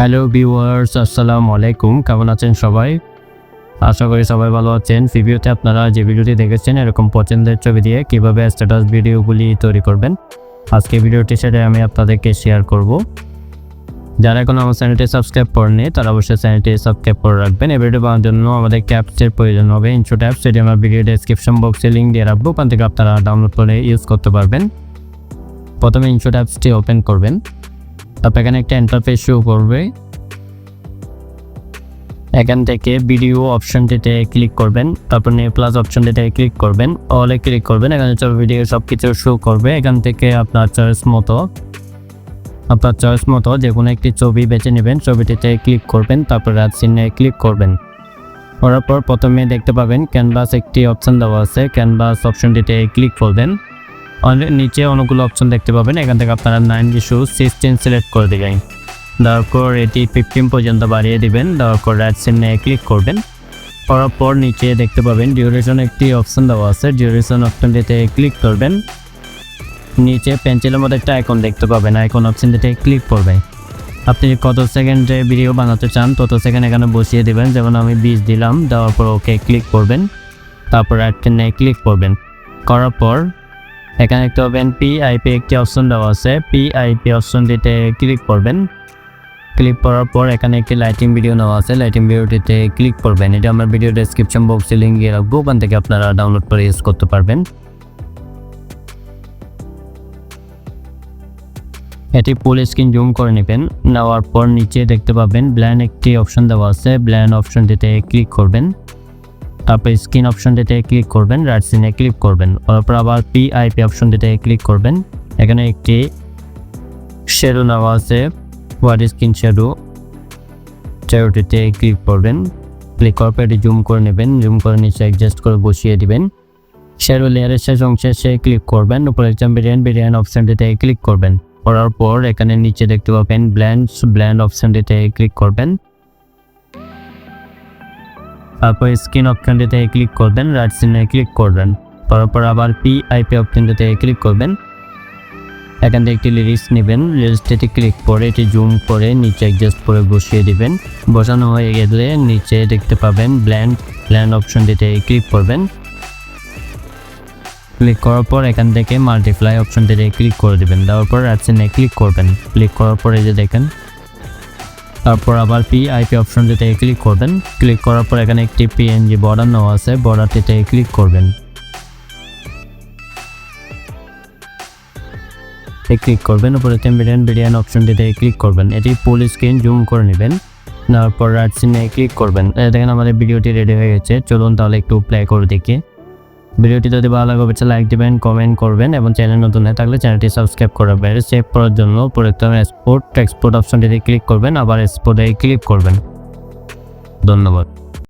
Hello viewers আসসালামু আলাইকুম। কেমন আছেন সবাই? আশা করি সবাই ভালো আছেন। ভিডিওতে আপনারা যে ভিডিওটি দেখেছেন, এরকম পছন্দের ছবি দিয়ে কীভাবে স্ট্যাটাস ভিডিওগুলি তৈরি করবেন, আজকে ভিডিওটি সেটা আমি আপনাদেরকে শেয়ার করব। যারা এখন আমার চ্যানেলটি সাবস্ক্রাইব করেনি তারা অবশ্যই চ্যানেলটি সাবস্ক্রাইব করে রাখবেন। এই ভিডিও বানানোর জন্য আমাদের ক্যাপসের প্রয়োজন হবে ইনশো ট্যাপ সেটি আমার ভিডিও ডেসক্রিপশন বক্সে লিঙ্ক দিয়ে রাখব। ওখান থেকে আপনারা ডাউনলোড করে ইউজ করতে পারবেন। প্রথমে ইনশো ট্যাপসটি ওপেন করবেন। তারপর এখানে একটা ইন্টারফেস শো করবে। এখান থেকে ভিডিও অপশনটিতে ক্লিক করবেন, তারপর নিয়ে প্লাস অপশনটিতে ক্লিক করবেন অলে ক্লিক করবেন, এখানে সব ভিডিও সব কিছু শো করবে। এখান থেকে আপনার চয়েস মতো, আপনার চয়েস মতো যে কোনো একটি ছবি বেছে নেবেন, ছবিটিতে ক্লিক করবেন, তারপর রাত চিহ্নে ক্লিক করবেন। করার পর প্রথমে দেখতে পাবেন ক্যানভাস একটি অপশন দেওয়া আছে ক্যানভাস অপশনটিতে ক্লিক করবেন। নিচে অনেকগুলো অপশন দেখতে পাবেন। এখান থেকে আপনারা নাইন ইস্যু সিক্সটিন সিলেক্ট করে দেবেন। দেওয়ার পর এটি ফিফটিন পর্যন্ত বাড়িয়ে দিবেন। দেওয়ার পর রাইট সিনে ক্লিক করবেন। করার পর নিচে দেখতে পাবেন ডিউরেশন একটি অপশন দেওয়া আছে। ডিউরেশন অপশনটিতে ক্লিক করবেন। নিচে পেন্সিলের মধ্যে একটা আইকন দেখতে পাবেন। আইকন অপশনটিতে ক্লিক করবেন আপনি কত সেকেন্ডে ভিডিও বানাতে চান, তত সেকেন্ড এখানে বসিয়ে দেবেন। যেমন আমি বিশ দিলাম, দেওয়ার পর ওকে ক্লিক করবেন। তারপর রাইট ক্লিক করবেন। করার পর এখানে দেখতে পাবেন পিআইপি একটি অপশন দেওয়া আছে। পিআইপি অপশনটিতে ক্লিক করবেন। ক্লিক করার পর এখানে একটি লাইটিং ভিডিও নেওয়া আছে। লাইটিং ভিডিওটিতে ক্লিক করবেন। এটা আমার ভিডিও ডেসক্রিপশন বক্সে লিঙ্ক দিয়ে রাখব। ওখান থেকে আপনারা ডাউনলোড করে ইউজ করতে পারবেন। এটি ফুল স্ক্রিন জুম করে নেবেন। নেওয়ার পর নিচে দেখতে পাবেন ব্ল্যান একটি অপশন দেওয়া আছে। ব্ল্যান অপশনটিতে ক্লিক করবেন। তারপর স্ক্রিন অপশন অপশনটিতে ক্লিক করবেন রাইট সিনে ক্লিক করবেন, তারপর আবার পিআইপি অপশনটিতে ক্লিক করবেন। এখানে একটি শ্যাডো নেওয়া আছে হোয়াট স্ক্রিন শ্যাডো শ্যাডোটিতে ক্লিক করবেন ক্লিক করার পর এটি জুম করে নেবেন জুম করে নিচে অ্যাডজাস্ট করে বসিয়ে দিবেন। শ্যাডো লেয়ারের শেষ অংশে সে ক্লিক করবেন উপরে একজন বিরিয়ান বিরিয়ান অপশনটিতে ক্লিক করবেন। করার পর এখানে নিচে দেখতে পাবেন ব্ল্যান্ড ব্ল্যান্ড অপশনটিতে ক্লিক করবেন। তারপর স্ক্রিন অপশনটিতে ক্লিক করবেন রাইট সিনে ক্লিক করবেন। তারপর আবার পিআইপি অপশনটিতে ক্লিক করবেন। এখান থেকে একটি লিরিক্স নেবেন। লিরিক্সটিতে ক্লিক করে এটি জুম করে নিচে অ্যাডজাস্ট করে বসিয়ে দিবেন। বসানো হয়ে গেলে নিচে দেখতে পাবেন ব্ল্যান্ড ব্ল্যান্ড অপশনটিতে ক্লিক করবেন। ক্লিক করার পর এখান থেকে মাল্টিপ্লাই অপশনটিতে ক্লিক করে দেবেন। দেওয়ার পর রাইট সিনে ক্লিক করবেন। ক্লিক করার পর যে দেখেন তারপর আবার পিআইপি অপশনটিতে ক্লিক করবেন। ক্লিক করার পর এখানে একটি পিএনজি বর্ডার নেওয়া আছে। বর্ডারটিতে ক্লিক করবেন। ক্লিক করবেন। উপরে টেম্বিডিয়ান বিরিয়ান অপশনটিতে ক্লিক করবেন। এটি ফুল স্ক্রিন জুম করে নেবেন। তারপর রাইট সিনে ক্লিক করবেন। দেখেন আমাদের ভিডিওটি রেডি হয়ে গেছে। চলুন তাহলে একটু প্লে করে দেখি। ভিডিওটি যদি ভালো লাগে, অবশ্যই লাইক দিবেন কমেন্ট করবেন এবং চ্যানেল নতুন হয়ে থাকলে চ্যানেলটি সাবস্ক্রাইব করবেন সেভ করার জন্য প্রথমে এক্সপোর্ট এক্সপোর্ট অপশনটিতে ক্লিক করবেন, আবার এক্সপোর্টে ক্লিক করবেন। ধন্যবাদ।